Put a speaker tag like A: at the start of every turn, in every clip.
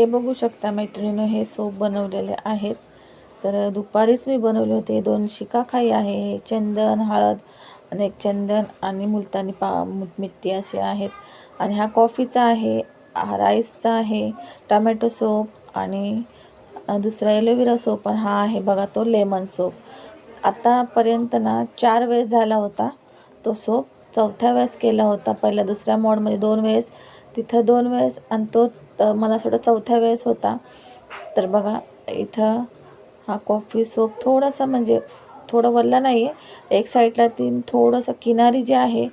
A: हे बघू शकता मैत्रिणीनं हे सोप बनवलेले आहेत. तर दुपारीच मी बनवले होते. दोन शिकाखाई आहे चंदन हळद आणि एक चंदन आणि मुलतानी पा मिट्टी असे आहेत. आणि हा कॉफीचा आहे राईसचा आहे टमॅटो सोप आणि दुसरा एलोवेरा सोप आणि हा आहे. बघा तो लेमन सोप. आतापर्यंत ना चार वेळेस झाला होता तो सोप. चौथ्या वेळेस केला होता. पहिल्या दुसऱ्या मोडमध्ये दोन वेळेस. तिथं दोन वेळेस आणि तो तर मला थोडा चौथ्या वेळेस होता. तर बघा इथं हा कॉफी सोप थोडासा म्हणजे थोडं वल्ला नाही आहे एक साईडला तीन थोडंसं किनारी जे आहे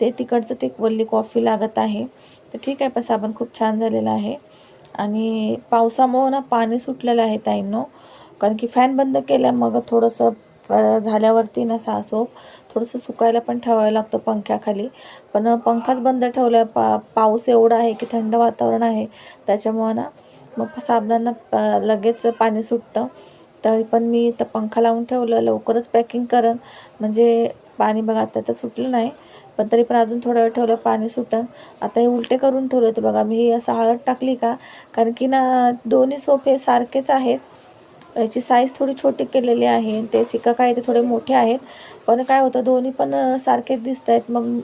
A: ते तिकडचं ते वल्ली कॉफी लागत आहे. तर ठीक आहे पण साबण खूप छान झालेला आहे. आणि पावसामुळं ना पाणी सुटलेलं आहे ताईंनो. कारण की फॅन बंद केल्या मग थोडंसं झाल्यावरती ना सा थोडंसं सुकायला पण ठेवावं लागतं पंख्याखाली. पण पंखाच बंद ठेवला पा पाऊस एवढा आहे की थंड वातावरण आहे. त्याच्यामुळं ना मग साबणांना प- लगेच पाणी सुटतं. तरी पण मी तर पंखा लावून ठेवलं. लवकरच पॅकिंग करेन. म्हणजे पाणी बघा आता तर सुटलं नाही. पण तरी पण अजून थोडा वेळ ठेवलं पाणी सुटन. आता हे उलटे करून ठेवलं होते बघा. मी असं हळद टाकली का? कारण की ना दोन्ही सोफे सारखेच आहेत. याची साईज थोडी छोटी केलेली आहे. ते शिका काय ते थोडे मोठे आहेत. पण काय होतं दोन्ही पण सारखेच दिसत आहेत मग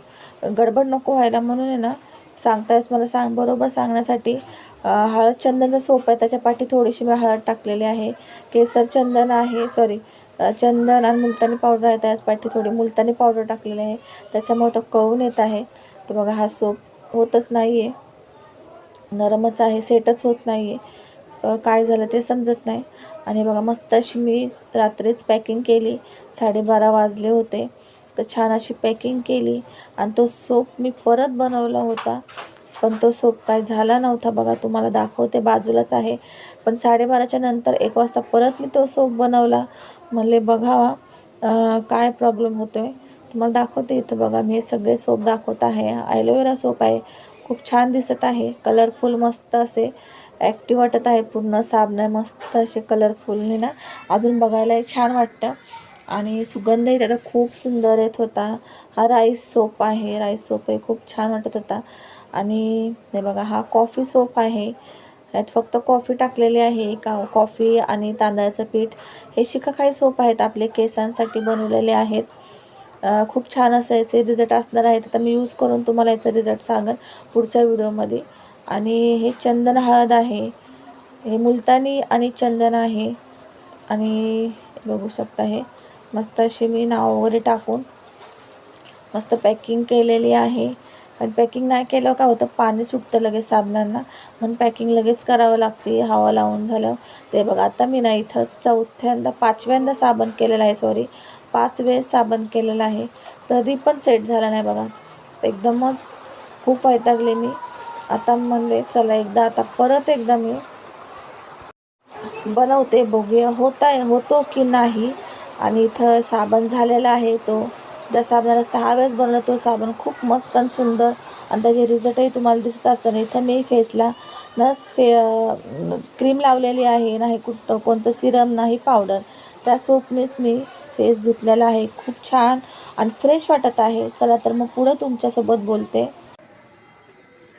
A: गडबड नको व्हायला म्हणून आहे ना सांगतायच मला सांग बरोबर सांगण्यासाठी. हळद चंदनचा सोप आहे. त्याच्या पाठी थोडीशी मी हळद टाकलेली आहे. केसर चंदन आहे सॉरी चंदन आणि मुलतानी पावडर आहे. त्याच पाठी थोडी मुलतानी पावडर टाकलेली आहे. त्याच्यामुळे तो कळून येत आहे. तर बघा हा सोप होतच नाही आहे नरमच आहे सेटच होत नाही आहे काय झालं ते समजत नाही. आणि बघा मस्त अशी मी रात्रीच पॅकिंग केली. साडेबारा वाजले होते. तर छान अशी पॅकिंग केली. आणि तो सोप मी परत बनवला होता. पण तो सोप काय झाला नव्हता. बघा तुम्हाला दाखवते. बाजूलाच आहे. पण साडेबाराच्या नंतर एक वाजता परत मी तो सोप बनवला. म्हणले बघावा काय प्रॉब्लेम होतो आहे तुम्हाला दाखवते इथं बघा मी हे सगळे सोप दाखवत आहे. ॲलोवेरा सोप आहे. खूप छान दिसत आहे. कलरफुल मस्त असे. ॲक्टिव्ह वाटत आहे पूर्ण साबण आहे मस्त असे कलरफुलने ना अजून बघायलाही छान वाटतं. आणि सुगंधही त्याचा खूप सुंदर येत होता. हा राईस सोप आहे. राईस सोपही खूप छान वाटत होता. आणि हे बघा हा कॉफी सोप आहे. यात फक्त कॉफी टाकलेली आहे. का कॉफी आणि तांदळाचं पीठ. हे शिकाखाई सोप आहेत. आपले केसांसाठी बनवलेले आहेत. खूप छान असं याचे रिझल्ट असणार आहेत. आता मी यूज करून तुम्हाला याचा रिझल्ट सांगेन पुढच्या व्हिडिओमध्ये आणि हे चंदन हळद आहे. हे मुलतानी आणि चंदन आहे. आणि बघू शकता हे. मस्त अशी मी नाव वगैरे टाकून मस्त पॅकिंग केलेली आहे. पण पॅकिंग नाही केलं का होतं? पाणी सुटतं लगेच साबणांना. म्हणून पॅकिंग लगेच करावं लागते. हवा लावून झालं. ते बघा आता मी ना इथं चौथ्यांदा पाचव्यांदा साबण केलेलं आहे सॉरी पाच वेळेस साबण केलेलं आहे. तरी पण सेट झाला नाही बघा. एकदमच खूप वैतागले मी. आता म्हणले चला एकदा आता परत एकदा मी बनवते बघूया होत आहे होतो की नाही. आणि इथं साबण झालेला आहे तो. त्या साबणाला सहा वेळेस बनवला तो साबण खूप मस्त आणि सुंदर आणि त्याचे रिझल्टही तुम्हाला दिसत असताना इथं मी फेसला नस फे क्रीम लावलेली आहे नाही कुठं कोणतं सिरम नाही पावडर. त्या सोपनेच मी फेस धुतलेला आहे. खूप छान आणि फ्रेश वाटत आहे. चला तर मग पुढं तुमच्यासोबत बोलते.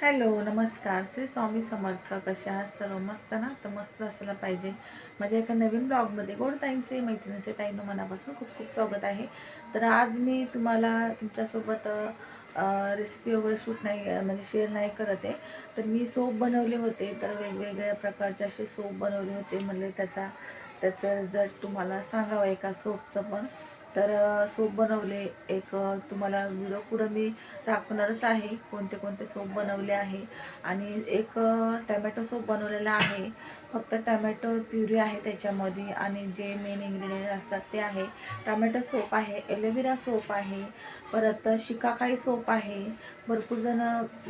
A: हॅलो नमस्कार. श्री स्वामी समर्थ. कशा आहात? सर्व मस्त ना? तर मस्त असायला पाहिजे. माझ्या एका नवीन ब्लॉगमध्ये गोड ताईंचे मैत्रिणीचे ताईंनो मनापासून खूप खूप स्वागत आहे. तर आज मी तुम्हाला तुमच्यासोबत रेसिपी वगैरे शूट नाही म्हणजे शेअर नाही करत आहे. तर मी सोप बनवले होते. तर वेगवेगळ्या प्रकारचे असे सोप बनवले होते. म्हणजे त्याचा त्याचा रिझल्ट तुम्हाला सांगावा एका सोपचं पण. तर सोप बनवले. एक तुम्हाला व्हिडिओ पुढं मी दाखवणारच आहे कोणते कोणते सोप बनवले आहे. आणि एक अ, टमॅटो सोप बनवलेला आहे. फक्त टमॅटो प्युरी आहे त्याच्यामध्ये आणि जे मेन इन्ग्रेडियंट असतात ते आहे. टमॅटो सोप आहे एलोवेरा सोप आहे परत शिकाकाई सोप आहे भरपूर जण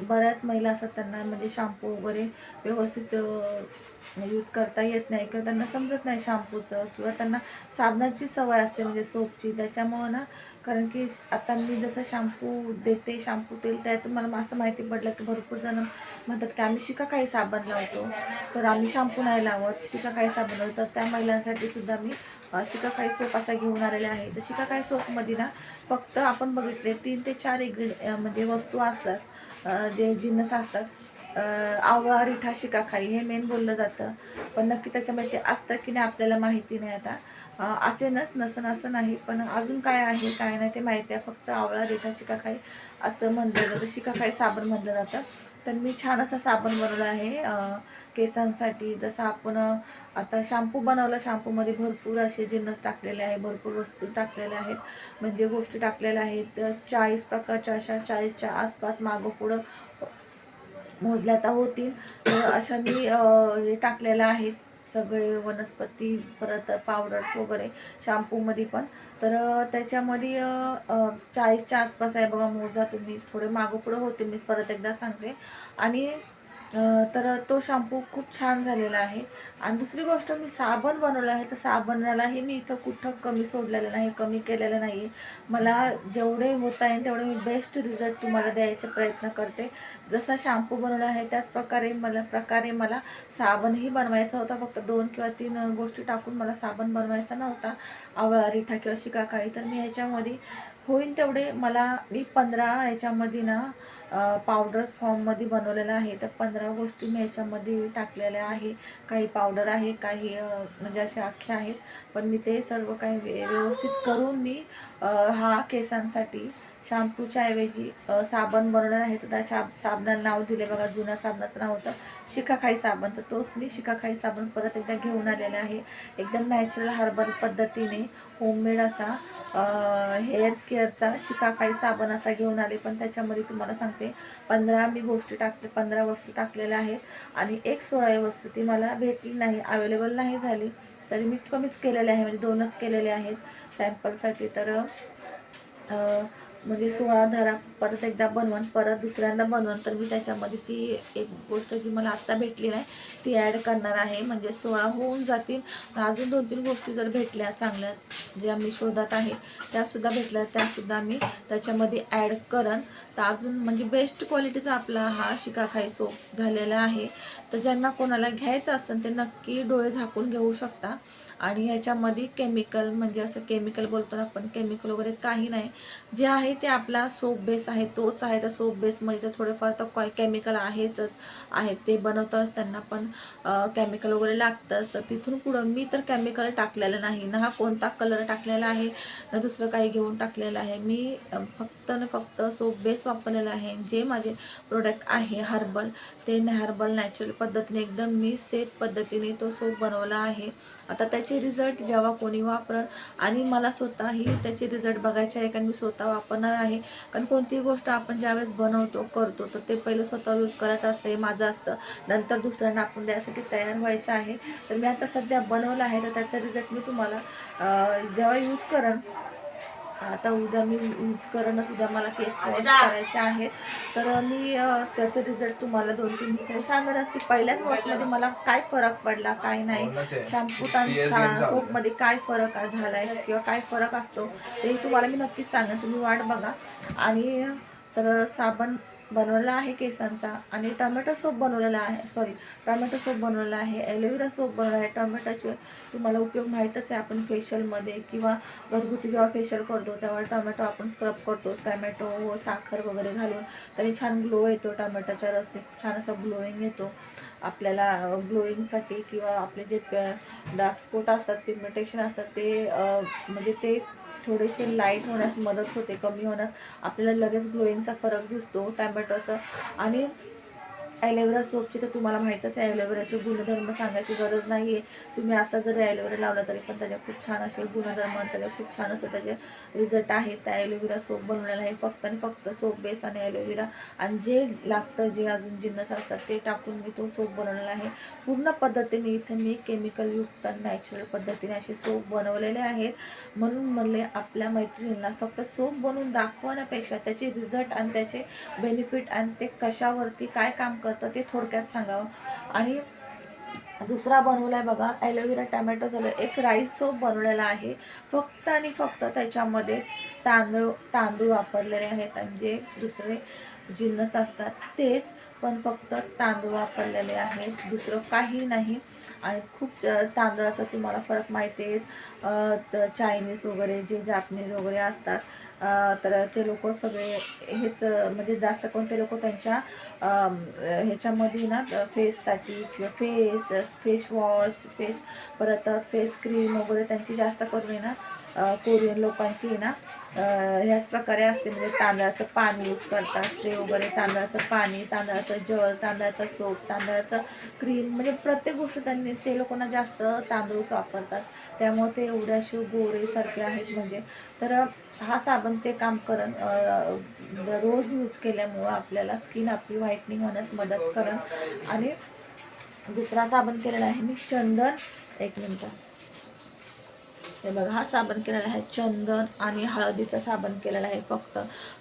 A: बऱ्याच महिला असतात त्यांना म्हणजे शॅम्पू वगैरे व्यवस्थित यूज म्हणजे करता येत नाही किंवा त्यांना समजत नाही शॅम्पूचं किंवा त्यांना साबणाची सवय असते म्हणजे सोपची त्याच्यामुळं ना कारण की आता मी जसं शॅम्पू देते शॅम्पू तेल त्यातून मला असं माहिती पडलं की भरपूर जण म्हणतात की आम्ही शिका काही साबण लावतो. तर आम्ही शॅम्पू नाही लावत शिका काही साबण लावतो. तर त्या महिलांसाठी सुद्धा मी शिकाकाई सोप असा घेऊन आलेला आहे. तर शिकाकाई सोपमध्ये ना फक्त आपण बघितले तीन ते चार इग्रेड म्हणजे वस्तू असतात जे जिन्नस असतात आवळा रिठा शिकाखाई हे मेन बोललं जातं. पण नक्की त्याच्यामध्ये ते असतं की नाही आपल्याला माहिती नाही आता. असे असेनच नसन असं नाही पण अजून काय आहे काय नाही ते माहिती आहे. फक्त आवळा रिठा शिकाखाई असं म्हणलं जातं. शिकाखाई साबण म्हणलं जातं. तर मी छान असा साबण बनवला आहे. केसांसाठी जसं आपण आता शॅम्पू बनवला शॅम्पूमध्ये भरपूर असे जिन्नस टाकलेले आहे भरपूर वस्तू टाकलेल्या आहेत. म्हणजे गोष्टी टाकलेल्या आहेत. चाळीस प्रकारच्या अशा चाळीसच्या आसपास मागं पुढं मोजल्या तर होतील. तर अशा मी हे टाकलेल्या आहेत. सगळे वनस्पती परत पावडर्स वगैरे शॅम्पूमध्ये पण. तर त्याच्यामध्ये चाळीसच्या आसपास आहे बघा मोजा तुम्ही. थोडे मागोपुढं होते मी परत एकदा सांगते. आणि तर तो शॅम्पू खूप छान झालेला आहे. आणि दुसरी गोष्ट मी साबण बनवलं आहे तर साबणालाही मी इथं कुठं कमी सोडलेलं नाही कमी केलेलं नाही मला जेवढे होत आहे तेवढे मी बेस्ट रिझल्ट तुम्हाला द्यायचा प्रयत्न करते. जसा शॅम्पू बनवला आहे त्याच प्रकारे मला प्रकारे मला साबणही बनवायचा होता. फक्त दोन किंवा तीन गोष्टी टाकून मला साबण बनवायचा नव्हता. आवळा रिठा किंवा शिकाकाळी तर मी ह्याच्यामध्ये होईल तेवढे मला मी पंधरा ह्याच्यामध्ये ना पावडर्स फॉर्ममध्ये बनवलेलं आहे. तर पंधरा गोष्टी मी याच्यामध्ये टाकलेल्या आहे. काही पावडर आहे काही म्हणजे अशा अख्ख्या आहेत. पण मी ते सर्व काही व्यवस्थित करून मी हा केसांसाठी शॅम्पूच्या ऐवजी साबण बनवणार आहे. तर त्या शाब साबणाला नाव दिले बघा जुन्या साबणाचं नाव होतं शिकाखाई साबण. तर तोच मी शिकाखाई साबण परत एकदा घेऊन आलेला आहे. एकदम नॅचरल हर्बल पद्धतीने होममेड असा हेअर केअरचा शिकाकाई साबण असा घेऊन आले पण त्याच्यामध्ये तुम्हाला सांगते पंधरा मी गोष्टी टाकते पंधरा वस्तू टाकलेल्या आहेत आणि एक सोळावी वस्तू ती मला भेटली नाही अवेलेबल नाही झाली. तरी मी कमीच केलेले आहे म्हणजे दोनच केलेले आहेत. सॅम्पलसाठी तर म्हणजे सोळा धरा परत एकदा बनवून परत दुसऱ्यांदा बनवून. तर मी त्याच्यामध्ये ती एक गोष्ट जी मला आत्ता भेटली नाही ती ॲड करणार आहे. म्हणजे सोळा होऊन जातील. अजून दोन तीन गोष्टी जर भेटल्या चांगल्या ज्या मी शोधात आहे त्यासुद्धा भेटल्या त्यासुद्धा मी त्याच्यामध्ये ॲड करन तर अजून म्हणजे बेस्ट क्वालिटीचा आपला हा शिकाखाई सोप झालेला आहे. तर ज्यांना कोणाला घ्यायचं असेल ते नक्की डोळे झाकून घेऊ शकता. आणि ह्याच्यामध्ये केमिकल म्हणजे असं केमिकल बोलतो ना आपण केमिकल वगैरे काही नाही. जे आहे ते आपला सोप बेस आहे तोच आहे. तर सोप बेसमध्ये तर थोडेफार तर काय केमिकल आहेच आहेत ते बनवतच त्यांना पण केमिकल वगैरे लागतंच. तर तिथून पुढं मी तर केमिकल टाकलेलं नाही. ना हा कोणता कलर टाकलेला आहे ना दुसरं काही घेऊन टाकलेलं आहे. मी फक्त न फक्त सोप बेस वापरलेला आहे. जे माझे प्रोडक्ट आहे हर्बल ते हर्बल नॅचरल पद्धतीने एकदम मी सेफ पद्धतीने तो सोप बनवला आहे. आता त्याचे रिझल्ट जेव्हा कोणी वापरण आणि मला स्वतःही त्याचे रिझल्ट बघायचे आहे कारण मी स्वतः वापरणार आहे कारण कोणतीही गोष्ट आपण ज्यावेळेस बनवतो करतो तर ते पहिलं स्वतः यूज करायचं असतं हे माझं असतं. नंतर दुसऱ्यांना आपण द्यायसाठी तयार व्हायचं आहे. तर मी आता सध्या बनवलं आहे तर त्याचा रिझल्ट मी तुम्हाला जेव्हा यूज करेन आता उद्या मी यूज करणच उद्या मला केस वॉश करायचे आहेत. तर मी त्याचे रिझल्ट तुम्हाला दोन तीन दिवसांनी सांगणारच की पहिल्याच वॉशमध्ये मला काय फरक पडला काय नाही? शॅम्पू सोपमध्ये काय फरक झालाय किंवा काय फरक असतो ते तुम्हाला मी नक्कीच सांगेन. तुम्ही वाट बघा. आणि तर साबण बनवलेला आहे केसांचा आणि टमॅटो सोप बनवलेला आहे सॉरी टोमॅटो सोप बनवलेला आहे ॲलोवेरा सोप बनवला आहे. टोमॅटोचे तुम्हाला उपयोग माहीतच आहे आपण फेशियलमध्ये किंवा घरगुती जेव्हा फेशियल करतो तेव्हा टोमॅटो आपण स्क्रब करतो टोमॅटो व साखर वगैरे घालून त्याने छान ग्लो येतो टोमॅटोच्या रसने. छान असा ग्लोईंग येतो. आपल्याला ग्लोईंगसाठी किंवा आपले जे डार्क स्पॉट असतात पिगमेंटेशन असतात ते म्हणजे ते थोडेसे लाइट होण्यास मदत होते कमी होण्यास. आपल्याला लगेच ग्लोईंगचा फरक दिसतो टॅमॅटोचा आणि ॲलोवेरा सोपची तर तुम्हाला माहीतच आहे ॲलोवेराचे गुणधर्म सांगायची गरज नाही आहे तुम्ही असा जरी ॲलोवेरा लावला तरी पण त्याचे खूप छान असे गुणधर्म त्याचे खूप छान असं त्याचे रिझल्ट आहेत. त्या ॲलोवेरा सोप बनवलेला आहे. फक्त आणि फक्त सोप बेस आणि ॲलोवेरा आणि जे लागतं जे अजून जिन्नस असतात ते टाकून मी तो सोप बनवलेला आहे. पूर्ण पद्धतीने इथं मी केमिकलयुक्त आणि नॅचरल पद्धतीने असे सोप बनवलेले आहेत. म्हणून म्हणले आपल्या मैत्रिणींना फक्त सोप बनवून दाखवण्यापेक्षा त्याचे रिझल्ट आणि त्याचे बेनिफिट आणि ते कशावरती काय काम कर करतं ते थोडक्यात सांगावं. आणि दुसरा बनवला आहे बघा ॲलोवेरा टॅमॅटो झालं. एक राईस सोप बनवलेला आहे. फक्त आणि फक्त त्याच्यामध्ये तांदूळ तांदूळ वापरलेले आहेत. आणि जे दुसरे जिन्नस असतात तेच पण फक्त तांदूळ वापरलेले आहेत. दुसरं काही नाही. आणि खूप तांदळाचा तुम्हाला फरक माहिती आहे. तर चायनीज वगैरे जे जापनीज वगैरे असतात तर ते लोक सगळे हेच म्हणजे जास्त करून ते लोक त्यांच्या ह्याच्यामध्ये ना फेससाठी किंवा फेस फेस वॉश फेस परत फेस क्रीम वगैरे त्यांची जास्त करून आहे ना कोरियन लोकांची ना ह्याच प्रकारे असते म्हणजे तांदळाचं पाणी यूज करतात स्प्रे वगैरे तांदळाचं पाणी तांदळाचं जळ तांदळाचा सोप तांदळाचं क्रीम म्हणजे प्रत्येक गोष्ट त्यांनी ते लोकांना जास्त तांदूळच वापरतात. त्यामुळे ते एवढ्याशी गोरेसारखे आहेत म्हणजे. तर हा साबण ते काम करण रोज यूज केल्यामुळं आपल्याला स्किन आपली व्हाईटनिंग होण्यास मदत करण आणि दुसरा साबण केलेला आहे मी चंदन. एक मिनटं. हे बघा हा साबण केलेला आहे चंदन आणि हळदीचा साबण केलेला आहे फक्त.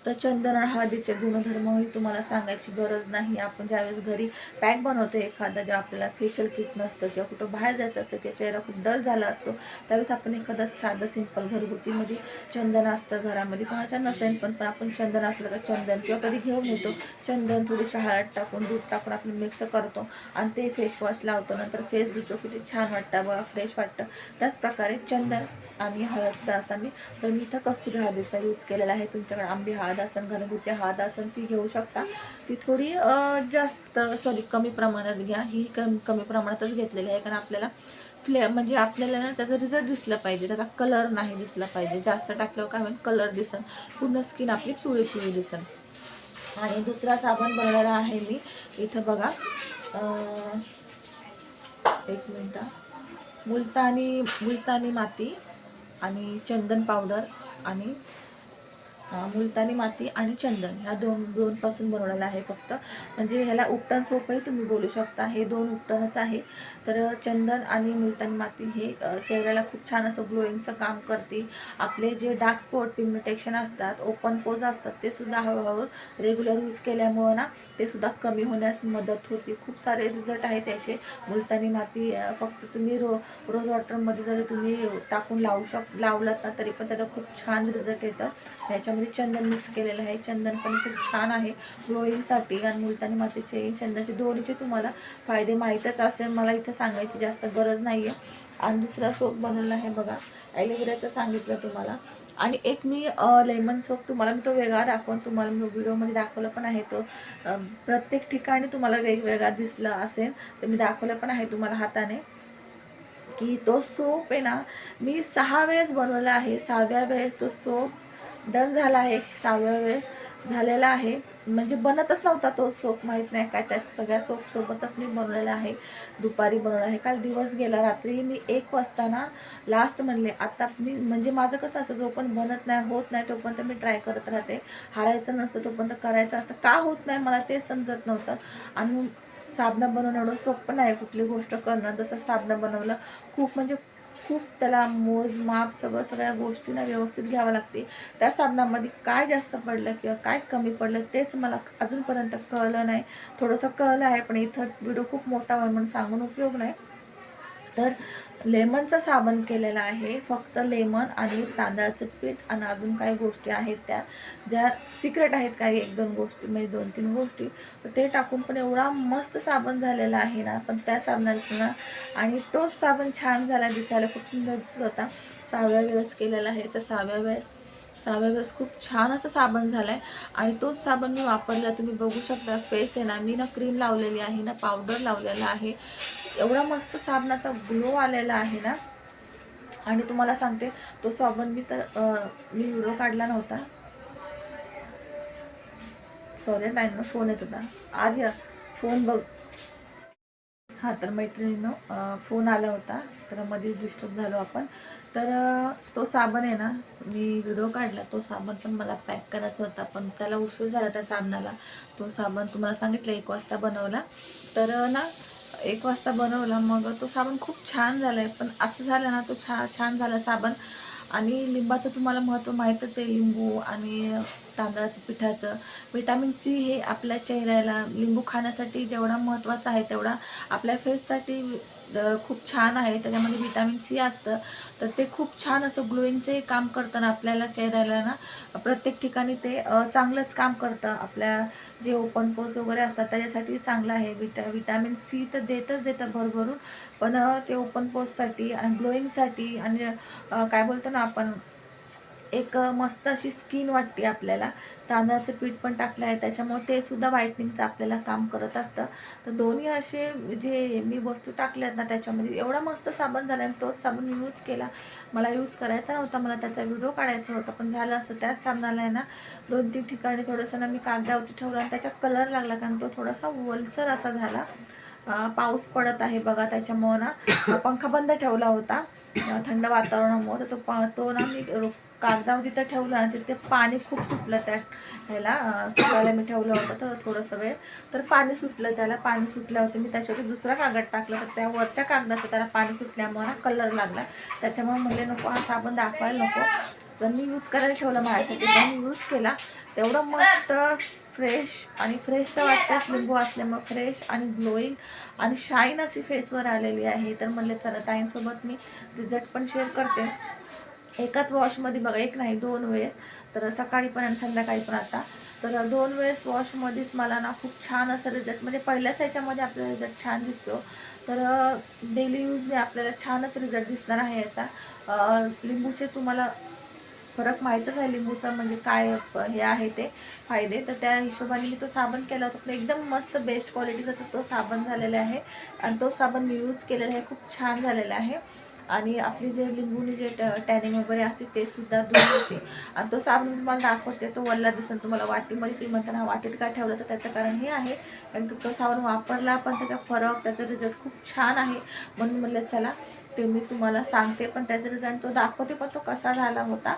A: तर चंदन आणि हळदीचे गुणधर्मही तुम्हाला सांगायची गरज नाही. आपण ज्यावेळेस घरी पॅक बनवतो एखादा जेव्हा आपल्याला फेशियल किट नसतं किंवा कुठं बाहेर जायचं असतं किंवा चेहरा खूप डल झाला असतो त्यावेळेस आपण एखादं साधं सिंपल घरगुतीमध्ये चंदन असतं घरामध्ये. कोणाच्या नसेल पण पण आपण चंदन असलं का चंदन किंवा कधी घेऊन येतो चंदन थोडीशी हळद टाकून दूध टाकून आपण मिक्स करतो आणि ते फेसवॉश लावतो. नंतर फेस धुतो किती छान वाटतं बघा फ्रेश वाटतं. त्याचप्रकारे चंदन आणि हळदचा असा मी तर मी इथं कस्तुरी हळदीचा यूज केलेला आहे. तुमच्याकडे आंबे हळद आसन घरगुती हळद आसन ती घेऊ शकता. ती थोडी जास्त सॉरी कमी प्रमाणात घ्या. ही कमी कमी प्रमाणातच घेतलेली आहे. कारण आपल्याला फ्ले म्हणजे आपल्याला ना त्याचा रिझल्ट दिसला पाहिजे. त्याचा कलर नाही दिसला पाहिजे. जास्त टाकल्यावर काय म्हणजे कलर दिसन. पूर्ण स्किन आपली पिवळी पिवळी दिसन. आणि दुसरा साबण बनवलेला आहे मी. इथं बघा. एक मिनटं. मुलतानी मुलतानी माती आणि चंदन पावडर आणि मुलतानी माती आणि चंदन ह्या दोन दोनपासून बनवलेला बनवलेलं आहे फक्त. म्हणजे ह्याला उपटण सोपंही तुम्ही बोलू शकता. हे दोन उपटणच आहे. तर चंदन आणि मुलतानी माती हे चेहऱ्याला खूप छान असं ग्लोईंगचं काम करते. आपले जे डार्क स्पॉट पिग्मेंटेशन असतात ओपन पोज असतात ते सुद्धा हळूहळू रेग्युलर यूज केल्यामुळं ना ते सुद्धा कमी होण्यास मदत होते. खूप सारे रिझल्ट आहेत त्याचे मुलतानी माती फक्त तुम्ही रो रोज वॉटरमध्ये जरी तुम्ही टाकून लावू शक लावलात ना तरी पण त्याला खूप छान रिझल्ट येतं. ह्याच्यामध्ये चंदन मिक्स केलेलं आहे. चंदन पण खूप छान आहे. ग्लोईंगसाठी आणि मुलतानी मातीचे चंदनचे दोन्हीचे तुम्हाला फायदे माहीतच असेल. मला इथं सांगायची जास्त गरज नाही आहे आणि दुसरा सोप बनवला आहे बघा. ॲलोवेराचं सांगितलं तुम्हाला. आणि एक मी लेमन सोप तुम्हाला मी तो वेगळा दाखवून तुम्हाला मी व्हिडिओमध्ये दाखवलं पण आहे तो. प्रत्येक ठिकाणी तुम्हाला वेगवेगळा दिसला असेल तर मी दाखवलं पण आहे तुम्हाला हाताने. की तो सोप आहे ना मी सहा वेळेस बनवला आहे. सहाव्या वेळेस तो सोप डन झाला आहे सहाव्या वेळेस झालेला आहे. म्हणजे बनतच नव्हता तो सोप माहीत नाही काय त्या सगळ्या सोपसोबतच मी बनवलेला आहे. दुपारी बनवला आहे. काल दिवस गेला रात्री मी एक वाजताना लास्ट म्हणले. आता मी म्हणजे माझं कसं असं जो पण बनत नाही होत नाही तोपर्यंत मी ट्राय करत राहते. हारायचं नसतं तोपर्यंत करायचं असतं. का होत नाही मला ते समजत नव्हतं. आणि साबणं बनवणं एवढं सोपं नाही कुठली गोष्ट करणं. जसं साबणं बनवलं खूप म्हणजे खूप त्याला मोजमाप सगळं सगळ्या गोष्टींना व्यवस्थित घ्यावं लागते. त्या साबणामध्ये काय जास्त पडलं किंवा काय कमी पडलं तेच मला अजूनपर्यंत कळलं नाही. थोडंसं कळलं आहे पण इथं व्हिडिओ खूप मोठा होईल म्हणून सांगून उपयोग नाही. तर लेमनचं साबण केलेलं आहे. फक्त लेमन आणि तांदळाचं पीठ आणि अजून काही गोष्टी आहेत त्या. ज्या सिक्रेट आहेत काही एक दोन गोष्टी म्हणजे दोन तीन गोष्टी. तर ते टाकून पण एवढा मस्त साबण झालेला आहे ना. पण त्या साबणाचं ना आणि तोच साबण छान झाला दिसायला. खूप सुंदर दिसत होता. सहाव्या वेळेस केलेला आहे. तर सहाव्या वेळेस सहाव्या खूप छान असं साबण झालं आहे आणि तोच साबण मी वापरला तुम्ही बघू शकता फेस आहे ना मी ना क्रीम लावलेली आहे ना पावडर लावलेला आहे. एवढा मस्त साबणाचा ग्लो आलेला आहे ना. आणि तुम्हाला सांगते तो साबण मी तर मी व्हिडिओ काढला नव्हता. सॉरी नाही ना फोन येत होता. आधी फोन बघ. हां तर मैत्रिणीनं फोन आला होता. तर मध्ये डिस्टर्ब झालो आपण. तर तो साबण आहे ना मी व्हिडिओ काढला तो साबण पण मला पॅक करायचा होता पण त्याला उशीर झाला त्या साबणाला. तो साबण तुम्हाला सांगितलं एक वाजता बनवला. तर ना एक वाजता बनवला मग तो साबण खूप छान झाला आहे पण असं झालं ना तो छा छान झाला साबण. आणि लिंबाचं तुम्हाला महत्त्व माहीतच आहे लिंबू आणि तांदळाचं पिठाचं. विटॅमिन सी हे आपल्या चेहऱ्याला लिंबू खाण्यासाठी जेवढा महत्त्वाचा आहे तेवढा आपल्या फेससाठी खूप छान आहे. त्याच्यामध्ये व्हिटॅमिन सी असतं. तर ते खूप छान असं ग्लोईंगचे काम करतं ना आपल्याला चेहऱ्याला ना. प्रत्येक ठिकाणी ते चांगलंच काम करतं. आपल्या जे ओपन पोज वगैरे असतात त्याच्यासाठी चांगलं आहे. विटा विटॅमिन सी तर देतच देतं भरभरून. पण ते ओपन पोजसाठी आणि ग्लोईंगसाठी आणि काय बोलतो ना आपण एक मस्त अशी स्किन वाटते आपल्याला. तांदळाचं पीठ पण टाकलं आहे. त्याच्यामुळे ते सुद्धा व्हाईटनिंगचं आपल्याला काम करत असतं. तर दोन्ही असे जे मी वस्तू टाकल्यात ना त्याच्यामध्ये एवढा मस्त साबण झाला आणि तोच साबण यूज केला. मला यूज करायचा नव्हता. मला त्याचा व्हिडिओ काढायचा होता. पण झालं असं. त्याच साबणाला आहे ना दोन तीन ठिकाणी थोडंसं ना मी कागदावरती ठेवला आणि त्याचा कलर लागला कारण तो थोडासा वलसर असा झाला. पाऊस पडत आहे बघा त्याच्यामुळं ना. पंखा बंद ठेवला होता. थंड वातावरणामुळे तर तो पा तो ना मी कागदावर तिथं ठेवलं आणि तिथे पाणी खूप सुटलं त्या ह्याला सुकायला मी ठेवलं होतं तर थोडंसं वेळ. तर पाणी सुटलं त्याला पाणी सुटल्यावरती मी त्याच्यावर दुसरा कागद टाकला तर त्या वरच्या कागदाचं त्याला पाणी सुटल्यामुळे ना कलर लागला. त्याच्यामुळे म्हणले नको हा साबण दाखवायला नको. तर मी यूज करायला ठेवला माझ्यासाठी तर मी यूज केला तेवढं मस्त फ्रेश आणि फ्रेश तर वाटतंच लिंबू असल्यामुळे फ्रेश आणि ग्लोईंग आणि शाईन अशी फेसवर आलेली आहे. तर म्हणले चला ताईंसोबत मी रिझल्ट पण शेअर करते. एकाच वॉशमध्ये बघा एक नाही दोन वेळेस. तर सकाळी पण आणि संध्याकाळी पण आता. तर दोन वेळेस वॉशमध्येच मला ना खूप छान असं रिझल्ट म्हणजे पहिल्याच ह्याच्यामध्ये आपल्याला रिझल्ट छान दिसतो. तर डेली यूजने आपल्याला छानच रिझल्ट दिसणार आहे याचा. लिंबूचे तुम्हाला फरक माहीतच आहे लिंबूचा म्हणजे काय हे आहे ते फायदे. तर त्या हिशोबाने मी तो साबण केला होता. पण एकदम मस्त बेस्ट क्वालिटीचा तो- तो साबण झालेला आहे. आणि तो साबण मी यूज केलेला आहे. खूप छान झालेला आहे. आणि आपली जे लिंबूने जे टॅनिंग वगैरे असते ते सुद्धा दूर होते आणि तो साबण तुम्हाला दाखवते. तो वल्ला दिसेल तुम्हाला वाटीमध्ये. ती म्हणताना वाटीत का ठेवलं तर त्याचं कारण हे आहे. कारण की तो साबण वापरला पण त्याचा फरक त्याचा रिझल्ट खूप छान आहे. म्हणून म्हणलं चला ते मी तुम्हाला सांगते. पण त्याचा रिझल्ट तो दाखवते पण तो कसा झाला होता?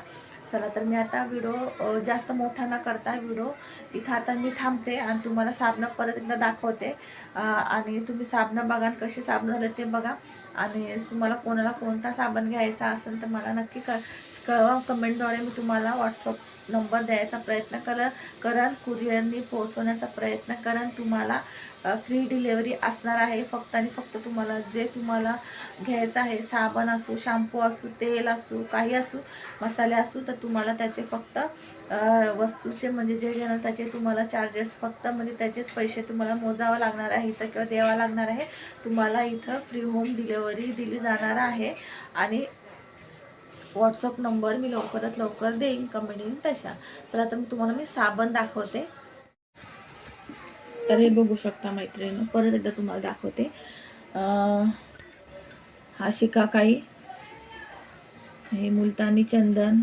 A: चला तर मी आता व्हिडिओ जास्त मोठा न करता व्हिडिओ इथं आता मी थांबते आणि तुम्हाला साबणं परत एकदा दाखवते. आणि तुम्ही साबणं बघा आणि कसे साबणं झाले ते बघा. आणि तुम्हाला कोणाला कोणता साबण घ्यायचा असेल तर मला नक्की क कळवा. कमेंटद्वारे मी तुम्हाला व्हॉट्सअप नंबर द्यायचा प्रयत्न कर करण कुरिअरनी पोहोचवण्याचा प्रयत्न करण तुम्हाला फ्री डिलेवरी असणार आहे. फक्त आणि फक्त तुम्हाला जे तुम्हाला घ्यायचं आहे. साबण असू शॅम्पू असू तेल असू काही असू मसाले असू तर तुम्हाला त्याचे फक्त वस्तूचे म्हणजे जे घेणार त्याचे तुम्हाला चार्जेस फक्त म्हणजे त्याचेच पैसे तुम्हाला मोजावं लागणार आहे. इथं किंवा द्यावा लागणार आहे. तुम्हाला इथं फ्री होम डिलेवरी दिली जाणार आहे. आणि व्हॉट्सअप नंबर मी लवकरात लवकर देईन. कमेंट येईन तशा. तर तर मी तुम्हाला मी साबण दाखवते. तर हे बघू शकता मैत्रिणी परत एकदा तुम्हाला दाखवते. हा शिकाकाई हे मुलतानी चंदन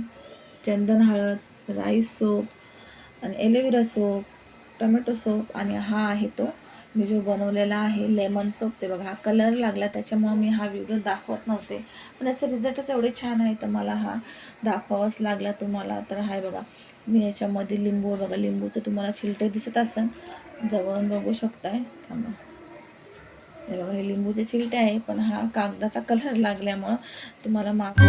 A: चंदन हळद राईस सोप आणि aloe vera soap tomato soap आणि हा आहे तो मी जो बनवलेला आहे लेमन सोप. ते बघा हा कलर लागला त्याच्यामुळं मी हा व्हिडिओ दाखवत नव्हते. पण याचे रिझल्टच एवढे छान आहे तर मला हा दाखवावाच लागला तुम्हाला. तर हाय बघा मी याच्यामध्ये लिंबू बघा लिंबूचं तुम्हाला शिलटे दिसत असेल. जवळून बघू शकताय. थांबा. हे हे लिंबूचे चिलटे आहे पण हा कागदाचा कलर लागल्यामुळं तुम्हाला माग